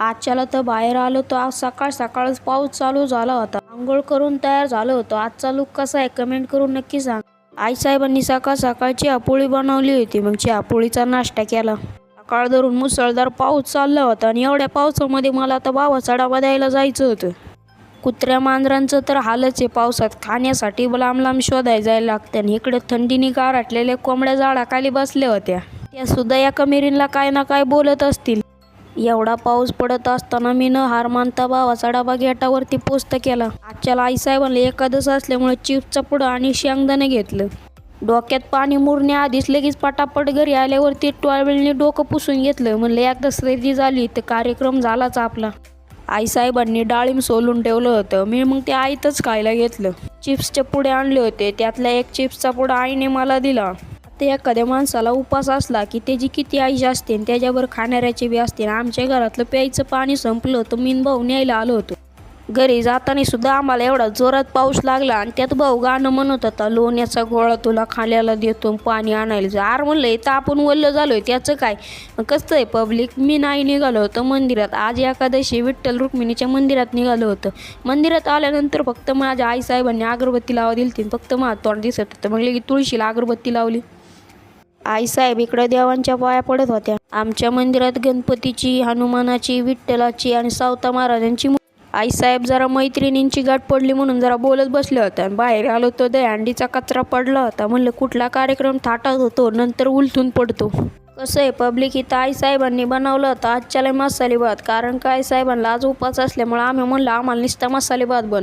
आजच्याला तर बाहेर आलो तर आज सकाळ सकाळच पाऊस चालू झाला होता. आंघोळ करून तयार झालो होतो. आजचा लुक कसा आहे कमेंट करून नक्की सांग. आईसाहेबांनी सकाळ सकाळची आपोळी बनवली होती. मग आपोळीचा नाश्ता केला. सकाळ धरून मुसळधार पाऊस चालला होता आणि एवढ्या पावसामध्ये मला आता बाबाचा डबा द्यायला जायचं होतं. कुत्र्या मांजरांचं तर हालच आहे पावसात. खाण्यासाठी लांब लांब शोधायला जायला लागतं आणि इकडे थंडीने गारटलेल्या कोंबड्या झाडाखाली बसल्या होत्या. त्या सुद्धा एका काय ना काय बोलत असतील. एवढा पाऊस पडत असताना मी न हार मानता भावाचा डबा घेटावरती पोस्त केला. आजच्याला आईसाहेबांना एकादश असल्यामुळे चिप्सचा पुडं आणि शेंगदाणे घेतलं. डोक्यात पाणी मुरण्याआधीच लगेच पटापट घरी आल्यावरती टॉयवेलने डोकं पुसून घेतलं. म्हणलं एकदा सर्दी झाली तर कार्यक्रम झालाच आपला. आईसाहेबांनी डाळिंब सोलून ठेवलं होतं. मी मग ते आईतच खायला घेतलं. चिप्सचे पुढे आणले होते. त्यातला एक चिप्सचा पुडा आईने मला दिला. ते एखाद्या माणसाला उपास असला की त्याची किती आईश असते आणि त्याच्यावर खाणाऱ्याची बी असते. आणि आमच्या घरातलं प्यायचं पाणी संपलं तर मी भाऊ न्यायला आलो होतो. घरी जाताना सुद्धा आम्हाला एवढा जोरात पाऊस लागला आणि त्यात भाऊ गाणं म्हणत होता लोण्याचा गोळा तुला खाल्याला देतो पाणी आणायला जा. आर म्हणलं तर आपण वल्ल आहे त्याचं काय? कसं आहे पब्लिक मी नाही निघालो होतं मंदिरात. आज एकादशी विठ्ठल रुक्मिणीच्या मंदिरात निघालो होतं. मंदिरात आल्यानंतर फक्त माझ्या आईसाहेबांनी अगरबत्ती लावा दिली होती फक्त मला तोंड दिसत होतं. मग की तुळशीला अगरबत्ती लावली. आईसाहेब इकडे देवांच्या पाया पडत होत्या. आमच्या मंदिरात गणपतीची हनुमानाची विठ्ठलाची आणि सावता महाराजांची आईसाहेब जरा मैत्रिणींची गाठ पडली म्हणून जरा बोलत बसले होते. आणि बाहेर आलो तो दहीहंडीचा कचरा पडला होता. म्हणलं कुठला कार्यक्रम थाटात होतो नंतर उलथून पडतो. कसं आहे पब्लिक इथं आईसाहेबांनी बनवलं होतं. आजच्याला मसाले भात कारण काय साहेबांना आज उपास असल्यामुळे आम्ही म्हणलं आम्हाला नुसता मसाले भात बनव.